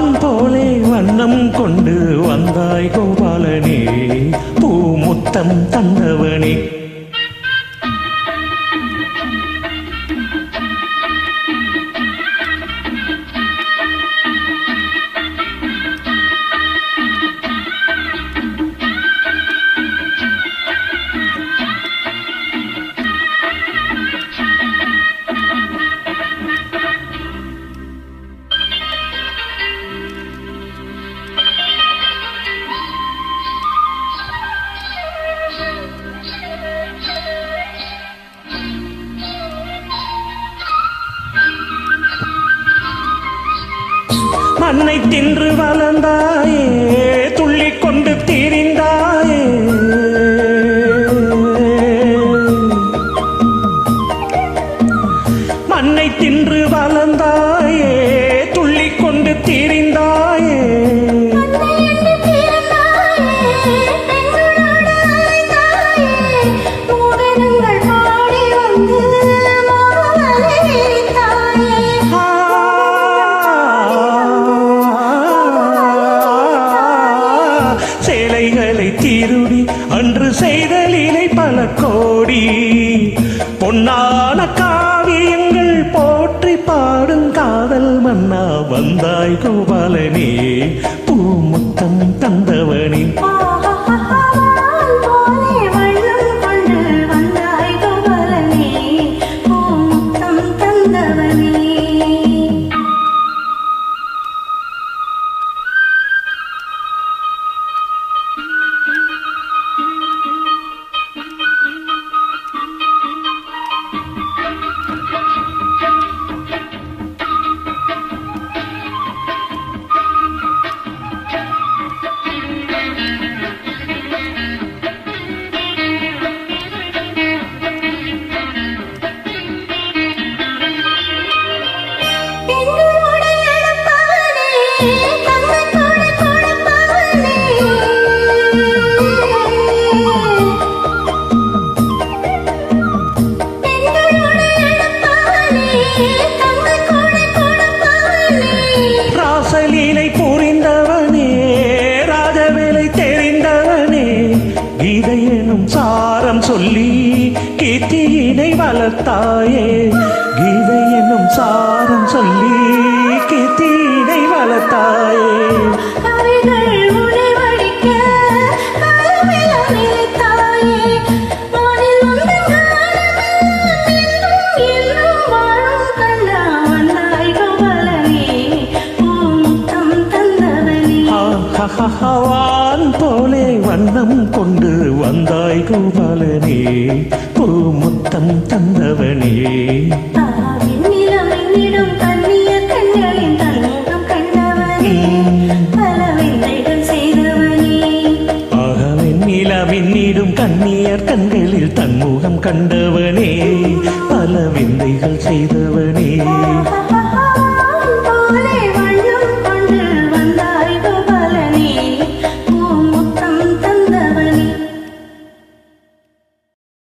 ஆஹான் போலே வண்ணம் கொண்டு வந்தாய் கோபாலனே பூமுத்தம் தந்தவனே. மண்ணை தின்று வளர்ந்தாயே துள்ளி கொண்டு திரிந்தாயே. மண்ணை தின்று வளர்ந்தாயே துள்ளி கொண்டு திரிந்தாயே. சேலைகளை திருடி அன்று செய்தலினை பல கோடி. பொன்னான காவியங்கள் போற்றி பாடும் காதல் மன்னா வந்தாய் கோபாலனே. பூமுத்தம் தந்தவனே எனும் சாரம் சொல்லி கீர்த்தியினை வளர்த்தாயே. கீதை எனும் சாரம் சொல்லி கீர்த்தியினை வளர்த்தாயே. கவிகள் வண்ணம் கொண்டு வந்தாய் கோபாலனே ஒரு முத்தம் தந்தவனே மின்னிடும் கண்ணியர் கண்களில் தன்முகம் கண்டவனே பல விந்தைகள் செய்தவனே